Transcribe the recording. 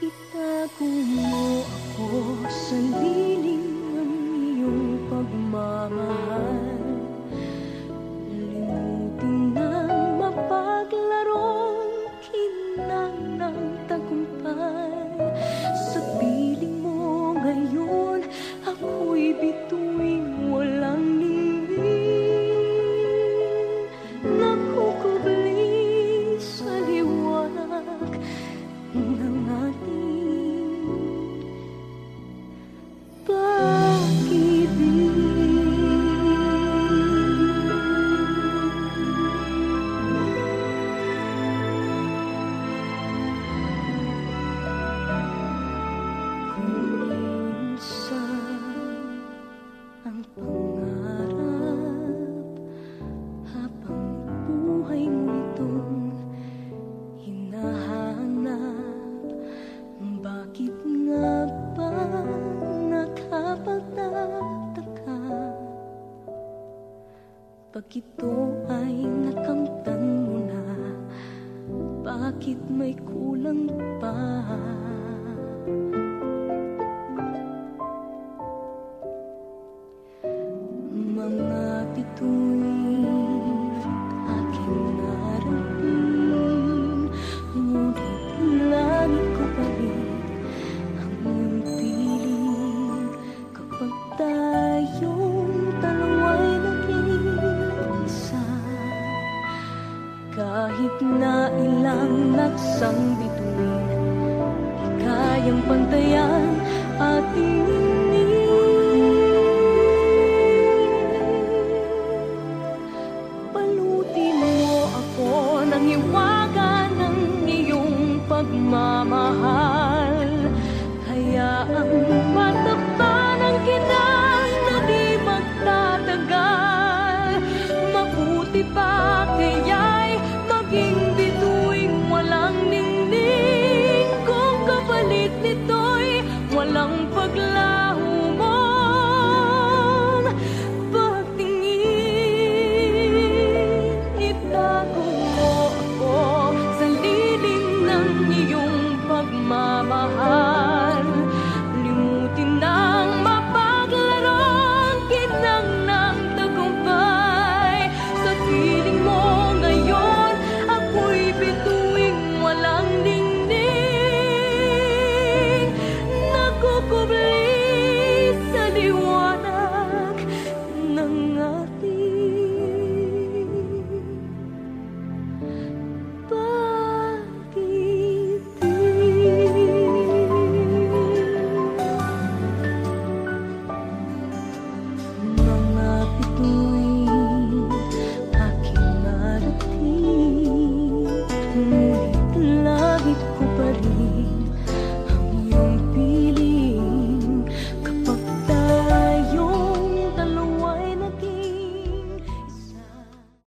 Tungo ako sa lilim ng iyong pagmamahal. Limutin ng mapaglarong kinang ng tagumpay. Sa piling mo ngayon ako'y bituing walang lingin Nakukubli sa liwanag Pag ito ay nakamtan mo na? Bakit may kulang pa ng naksang bituin Di kayang pantayan ating Paluti mo ako ng hiwaga ng iyong pagmamahal. Hayaang matapanan kita na di magtatagal. Mabuti pa kaya'y maging 음